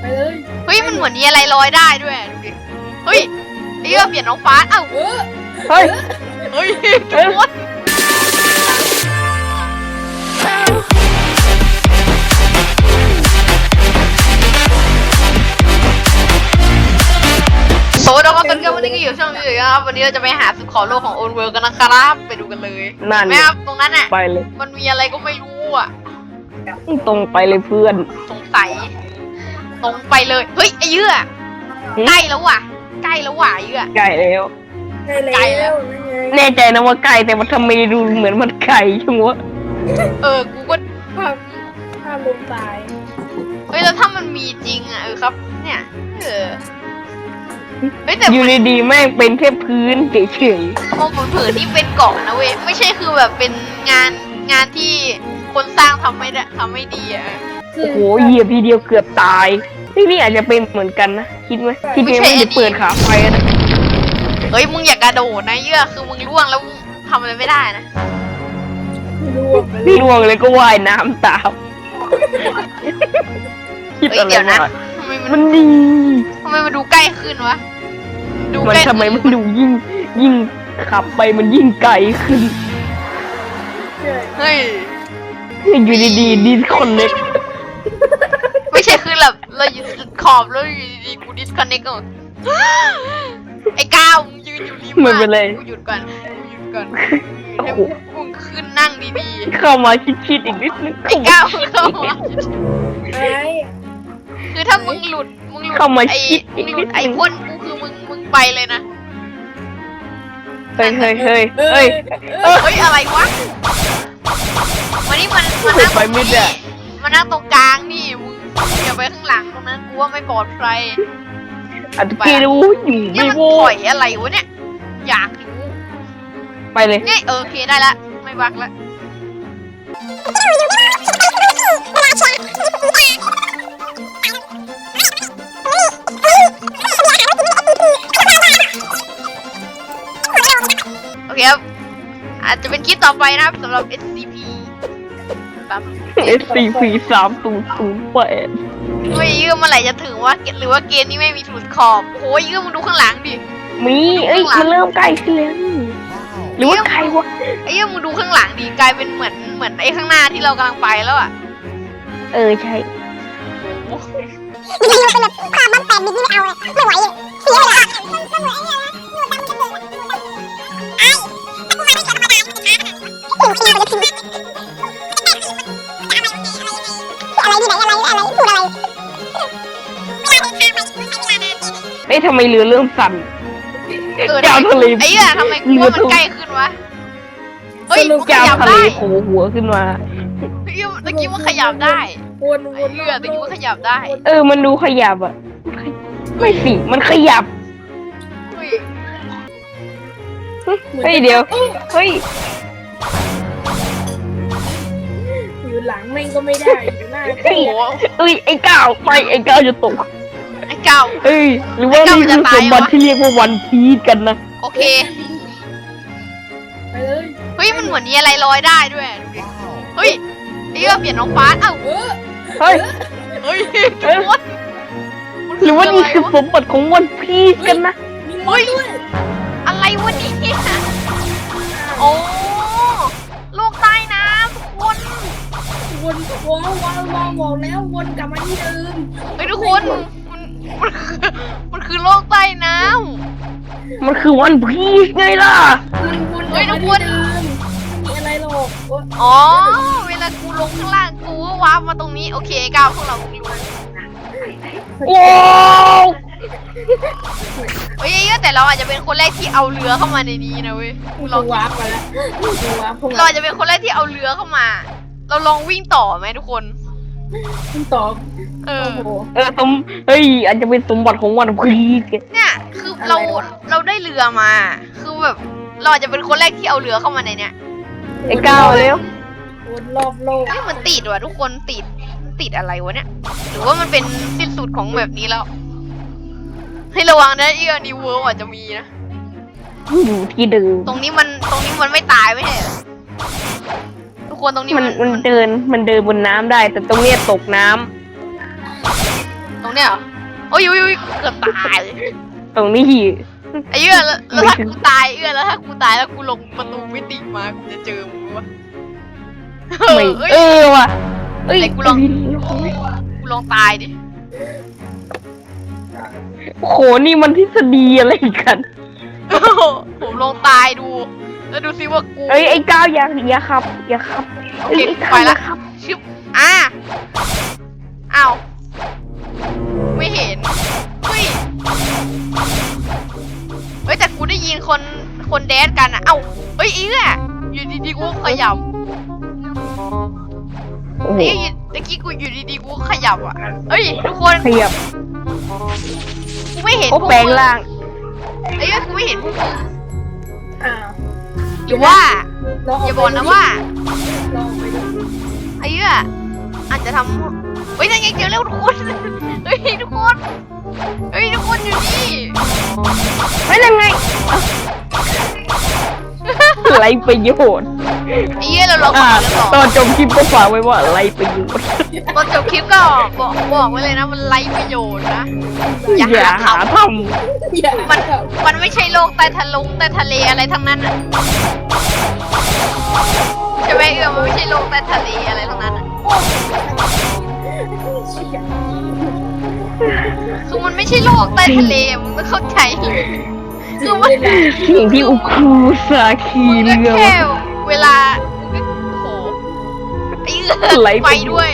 ไปเลยเฮ้ยมันเหมือนมีอะไรลอยได้ด้วยดูดิเฮ้ยไอ้เหี้ยเปลี่ยนน้องฟ้าเอ้าเออเฮ้ยเฮ้ยเอ้ยทุกคนโซดาคอนตันกันวันนี้ก็อยู่ช่องนี้เลยครับวันนี้เราจะไปหาสุดขอโลกของโอนเวิร์กันนะครับไปดูกันเลยนั่นแม่ครับตรงนั้นน่ะไปเลย มันมีอะไรก็ไม่รู้อะ ตรงไปเลยเพื่อน สงสัย ตรงไปเลย เฮ้ยไอ้เยื่อหืมใกล้แล้วว่ะ ใกล้แล้วว่ะไอ้เยื่อ ไก่แล้วใกล้ใกล้แล้แล้ว วนั่นไงแน่ใจนะว่าไก่แต่ว่าทำไมดูเหมือนมันไก่ชัวะเออ กูก็ ภาพภาพลงตายเฮ้ยแล้วถ้ามันมีจริงอะเออครับ เนี่ย เออ เฮ้ยแต่อยู่มันดีๆแม่งเป็นแค่พื้นเฉยมองเผินๆนี่เป็นเกาะนะเว้ย ไม่ใช่คือแบบเป็นงานงานที่คนสร้างทำไม่ได้ทำไม่ดีอะ ๆโอ้โหเหยียบทีเดียวเกือบตายนี่นี่อาจจะเป็นเหมือนกันนะ คิดไหมคิดไม่ว่าใช่ไม่อันนี้ได้เปิดขาไฟนะเฮ้ยมึงอย่ากระโดดนะเยื่อคือมึงร่วงแล้วมึงทำอะไรไม่ได้นะร่วงไปเลยล่วงเลยก็ว่ายน้ำตามคิดเฮ้ยอะไรเดี๋ยวนะวะทำไมมันมันดี ทำไมมันดูใกล้ขึ้นวะดูมันใกล้ทำไมขึ้มันดูยิ่ง ยิ่งขับไปมันยิ่งไกลขึ้นใช่เฮ้ย อยู่ดีๆดิสคอนเน็ก เราอยู่ขอบแล้วอยู่ดีๆกูดิสคอนเนคก่อนไอ้ก้าวมึงยืนอยู่ริมไม่เป็นไร กูหยุดก่อนกูหยุดก่อนโอ้ให้โหมึงขึ้นนั่งดีเข้ามาชิดๆอีกนิดนึงๆไอ้ก้าวมึงเข้ามาอะไร คือถ้ามึงหลุดมึงหลุดเข้ามาไอ้ชิดมึอีงกหลุนิดดไอ้นึงพ่นกูคือมึงมึงไปเลยนะเฮ้ยเฮ้ยเฮ้ยเฮ้ยเออเฮ้ยอะไรวะมานี่มันมันนั่งตไปรงไม่นี้ได้มานั่งตรงกลางนี่มึง อย่าไปข้างหลังตรงนั้นกูว่าไม่ปลอดภัยอัดกีรู้อยู่เนี่ยไม่มันโว้ถอยอะไรวะเนี่ย อยากรู้ไปเลย เนี่ยเออโอเคได้ละ ไม่บักละ โอเคครับ อาจจะเป็นคลิปต่อไปนะครับสำหรับ SCP ปั๊บ SCP สามศูนย์ศูนย์แปดไม่ยืมเมื่อไหร่จะถึงว่าหรือว่าเกมนี้ไม่มีถุดขอบโอ้โหยืมมึงดูข้างหลังดิ มี เอ้ย มันเริ่มใกล้ขึ้นแล้วหรือว่าใครวะไอ้ยืมมึงดูข้างหลังดิกลายเป็นเหมือนเหมือนไอ้ข้างหน้าที่เรากำลังไปแล้วอะ เออใช่โอ้โหวิดีโอเป็นแบบความมันแปดบิตนี่ไม่เอาเลยไม่ไหวเลยเสียเวลา เวลาเดินทางไปกูใช้เวลานานเอ้ยทำไมเรือเริ่มสั่นเออเจ้าทะเลไอ้เหี้ยทำไมกูว่ามันใกล้ขึ้นวะเฮ้ยมันขเจ้ายับทะเลได้โผล่หัวขึ้นมา เฮ้ยตะกี้มันขยับได้วนวไอ้นเหี้ยตะกี้มันขยับได้เออ มันดูขยับอะ ไม่สิ มันขยับ เฮ้ยเฮ้ยเดี๋ยว เฮ้ย อยู่หลังแม่งก็ไม่ได้อยู่หน้าโอ้โหเอ้ยไอ้ก้าวไปไอ้ก้าวจะตกไอ้ เก่า เอ้ยหรือว่านี่คือสมบัติที่เรียกว่าวันพีชกันนะโอเค ไปเลยเฮ้ยมันเหมือนมีอะไรลอยได้ด้วยดูดิเฮ้ยไอ้เหี้ยเปลี่ยนน้องฟ้าเอ้าเออเฮ้ยเฮ้ยทุกคนหรือว่านี่คือสมบัติของวันพีชกันนะมีมดด้วยอะไรวะเนี่ยโอ้โลกใต้น้ำทุกคนวนวนวนวนบอกแล้ววนกลับมาที่เดิมเฮ้ยทุกคน มันมันมันคือโลกใต้น้มันคือวันพีชไงล่ะมันวนกลับมาที่เดิมไม่มีอะไรหรอกโอ๊ยำอ๋อ เวลากูลงข้างล่างกูก็วาร์ปมาตรงนี้ โอเคก้าวพวกเรารู้ว้าวเฮ้ยเยอะแต่เราอาจจะเป็นคนแรกที่เอาเรือเข้ามาในนี้นะเว้ยกูลองวาร์ปมาแล้วกูวาร์ปเข้าเรามาอาจจะเป็นคนแรกที่เอาเรือเข้ามา เราลองวิ่งต่อไหมทุกคน คุณตอบ เออโอ้โหเออสมเฮ้ยอาจจะเป็นสมบัติของวันพีชไงเนี่ยคือเราอะไรวะ เราได้เรือมา คือแบบเราอาจจะเป็นคนแรกที่เอาเรือเข้ามาในเนี้ยไอ้ก้าวเร็ววนรอบโลกเฮ้ยมันติดว่ะทุกคนติดมันติดอะไรวะเนี่ย หรือว่ามันเป็นสิ้นสุดของแบบนี้แล้ว ให้ระวังนะเอื้อนิวเวิร์อาจจะมีนะ อยู่ที่เดิมตรงนี้มันตรงนี้มันไม่ตายไม่ใช่เหรอทุกคนตรงนี้มันมันมันเดินมันเดินบนน้ำได้ แต่ตรงเนี้ยตกน้ำ ตรงเนี้ยเหรอโอ้ยโอ้ยโอ้ยเกือบตายตรงนี้ ไอ้เอื้อแล้วแล้วไม่ถ้าถึงกูตายเอื้อแล้วถ้ากูตายแล้วกูลงประตูมิติมากูจะเจอมึงวะเอไม่อเอ้ยเออว่ะเอ้ยไหนกูลองพี่เดียวกูลองตายดิโอ้โหนี่มันทฤษฎีอะไรกันโอ้โหผมลองตายดู แล้วดูซิว่ากูเอ้ยไอ้ก้าวอย่าอย่าขับอย่าขับโอเอ้ยเคไอ้ก้าไปวอย่าละขับชึบอะอ้าว ไม่เห็นเฮ้ยเฮ้ยแต่กูได้ยินคนคนแดนกันอะเอ้าเฮ้ยไอ้เอื้ออยู่ดีๆกูขยับโอ้โหเอ้ยตะกี้กูอยู่ดีๆกูขยับอะเอ้ยทุกคนขยับกูไม่เห็นโอ้พวกแปลงมึงร่างเอ้ยกูไม่เห็นพวกมึงอ้าวอย่าว่าลองอย่าบอกนะว่า ลองไปดู ไอ้เหี้ยอาจจะทำ เฮ้ยยังไงเจอแล้วทุกคนเฮ้ยทุกคนเฮ้ยทุกคนอยู่นี่ไม่ยังไงไรประโยชน์ไอ้เหี้ยเราลองอ่ากันต่ตออนจบคลิปก็ฝากไว้ว่าไรประโยชน์ตอนจบคลิปก็บอกบอกไว้เลยนะมันไร้ประโยชน์นะ อย่าอย่าหาหาททอย่ามันมันไม่ใช่โลกใต้ทะลงใต้ทะเลอะไรทั้งนั้นอะใช่ไหมเอื้อมันไม่ใช่โลกใต้ทะเลอะไรทั้งนั้นอะเชี่ย คือมันไม่ใช่โลกใต้ทะเลมึงต้องเข้าใจคือมันำสิ่งที่อุคูสาคีมึงก็เรือแค่เวลามึงก็โหไอ้เอื้อไหลไปไปด้วย